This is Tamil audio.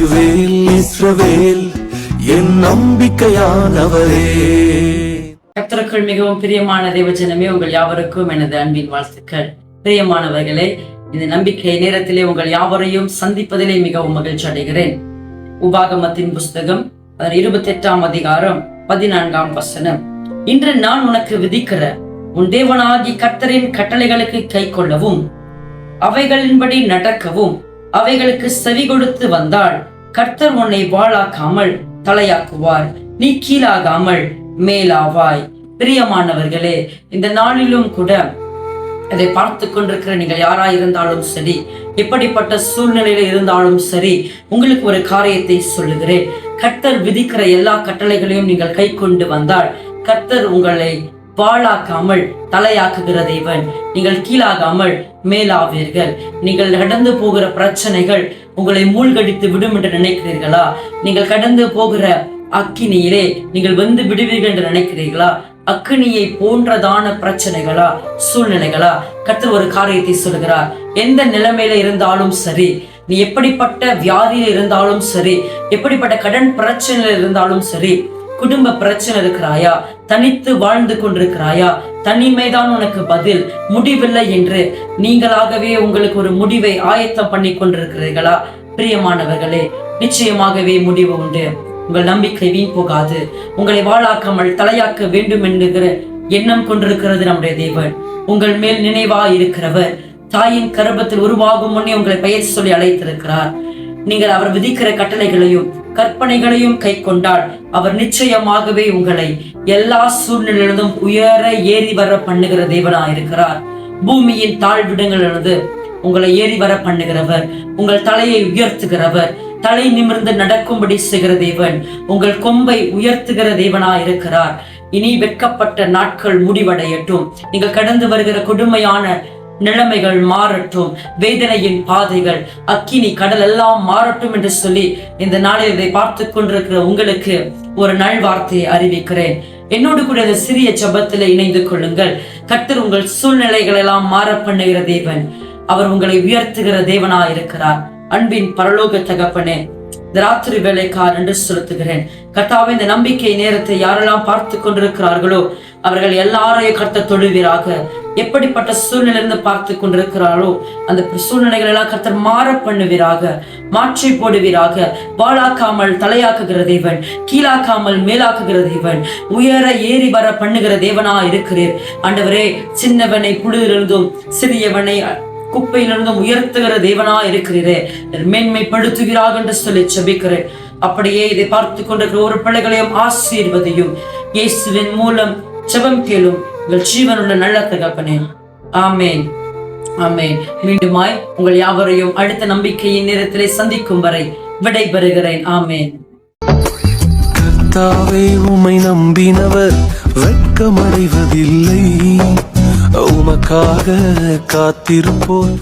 இமானுவேல் இஸ்ரவேல் என் நம்பிக்கையானவரே. கர்த்தருக்குள் மிகவும் பிரியமான தேவஜனமே உங்கள் யாவருக்கும் எனது அன்பின் வாழ்த்துக்கள். பிரியமானவர்களே இந்த நம்பிக்கை நேரத்திலே உங்கள் யாவரையும் சந்திப்பதிலே மிகவும் மகிழ்ச்சி அடைகிறேன். உபாகமத்தின் புஸ்தகம் அதன் இருபத்தி எட்டாம் அதிகாரம் பதினான்காம் வசனம். இன்று நான் உனக்கு விதிக்கிற உன் தேவனாகி கர்த்தரின் கட்டளைகளுக்கு கை கொள்ளவும் அவைகளின்படி நடக்கவும் அவைகளுக்கு செவி கொடுத்து வந்தால் கர்த்தர் உன்னை வாழாக்காமல் தலையாக்குவார். நீ கீழாகாமல் மேலாவாய். பிரியமானவர்களே இந்த நாளிலும் கூட இதை பார்த்து கொண்டிருக்கிற நீங்கள் யாரா இருந்தாலும் சரி எப்படிப்பட்ட சூழ்நிலையில இருந்தாலும் சரி உங்களுக்கு ஒரு காரியத்தை சொல்லுகிறேன். கர்த்தர் விதிக்கிற எல்லா கட்டளைகளையும் நீங்கள் கை கொண்டு வந்தால் கர்த்தர் உங்களை வாழாக்காமல் தலையாக்குகிற தேவன். நீங்கள் கீழாகாமல் மேலாவீர்கள். நீங்கள் கடந்து போகிற பிரச்சனைகள் உங்களை மூழ்கடித்து விடும் என்று நினைக்கிறீர்களா? நீங்கள் கடந்து போகிற அக்கினியிலே நீங்கள் வந்து விடுவீர்கள் என்று நினைக்கிறீர்களா? அக்கினியை போன்றதான பிரச்சனைகளா? சூழ்நிலைகளா? கர்த்தர் ஒரு காரியத்தை சொல்கிறார் எந்த நிலைமையில இருந்தாலும் சரி நீ எப்படிப்பட்ட வியாதியில் இருந்தாலும் சரி எப்படிப்பட்ட கடன் பிரச்சனையில் இருந்தாலும் சரி குடும்ப பிரச்சனை இருக்கிறாயா? தனித்து வாழ்ந்து கொண்டிருக்கிறாயா? தனிமைதான் உனக்கு பதில். முடிவில்லை என்று நீங்களாகவே உங்களுக்கு ஒரு முடிவை ஆயத்தம் பண்ணி கொண்டிருக்கிறீர்களா? பிரியமானவர்களே நிச்சயமாகவே முடிவு உண்டு. உங்கள் நம்பிக்கை வீண் போகாது. உங்களை வாழாக்காமல் தலையாக்க வேண்டும் என்கிற எண்ணம் கொண்டிருக்கிறது நம்முடைய தேவன். உங்கள் மேல் நினைவா இருக்கிறவர். தாயின் கர்ப்பத்தில் உருவாகும் முன்னே உங்களை பெயர் சொல்லி அழைத்திருக்கிறார். நீங்கள் அவர் விதிக்கிற கட்டளைகளையும் கற்பனைகளையும் கை கொண்டால் அவர் நிச்சயமாகவே உங்களை எல்லா சூழ்நிலையிலும் உயர ஏறி வர பண்ணுகிற தேவனா இருக்கிறார் பூமியின் தாழ்விடங்களிலிருந்து உங்களை ஏறி வர பண்ணுகிறவர் உங்கள் தலையை உயர்த்துகிறவர் தலை நிமிர்ந்து நடக்கும்படி செய்கிற தேவன் உங்கள் கொம்பை உயர்த்துகிற தேவனா இருக்கிறார் இனி வெட்கப்பட்ட நாட்கள் முடிவடையட்டும். நீங்கள் கடந்து வருகிற கொடுமையான நிலைமைகள் மாறட்டும். வேதனையின் பாதைகள் அக்கினி கடல் எல்லாம் மாறட்டும் என்று சொல்லி இந்த நாளில் இதை பார்த்து கொண்டிருக்கிற உங்களுக்கு ஒரு நல்வார்த்தையை அறிவிக்கிறேன். என்னோடு கூட இந்த சிறிய ஜபத்தில் இணைந்து கொள்ளுங்கள். கர்த்தர் உங்கள் சூழ்நிலைகள் எல்லாம் மாற பண்ணுகிற தேவன். அவர் உங்களை உயர்த்துகிற தேவனா இருக்கிறார் அன்பின் பரலோக தகப்பனே இந்த ராத்திரி வேலைக்கார் என்று செலுத்துகிறேன் கர்த்தாவே இந்த நம்பிக்கை நேரத்தை யாரெல்லாம் பார்த்து கொண்டிருக்கிறார்களோ அவர்கள் எல்லாரையும் கர்த்த தொழுவீராக. எப்படிப்பட்ட சூழ்நிலையிலிருந்து பார்த்து கொண்டிருக்கிறாரோ அந்த சூழ்நிலைகள் எல்லாம் கர்த்தர் மாற பண்ணுவீராக மாற்றி போடுவீராக. வாழாக்காமல் தலையாக்குகிற தேவன் கீழாக்காமல் மேலாக்குகிற தேவன் உயர ஏறி வர பண்ணுகிற தேவனா இருக்கிறீர் ஆண்டவரே சின்னவனை புழுதிலிருந்தும் சிறியவனை குப்பையிலிருந்தும் உயர்த்துகிற தேவனா இருக்கிறீரே. மேன்மைப்படுத்துகிறார் என்று சொல்லி செபிக்கிறேன் அப்படியே இதை பார்த்து கொண்டிருக்கிற ஒரு பிள்ளைகளையும் ஆசீர்வதையும். இயேசுவின் மூலம் செபம் கேளும். உங்கள் ஜீவனுள்ள நல்ல தகப்பனே. ஆமேன். ஆமேன். மீண்டுமாய் உங்கள் யாவரையும் அடுத்த நம்பிக்கையின் நேரத்திலே சந்திக்கும் வரை விடைபெறுகிறேன். ஆமேன். கர்த்தாவே உமை நம்பினவர் வெட்கமடைவதில்லை. உமக்காக காத்திருப்போம்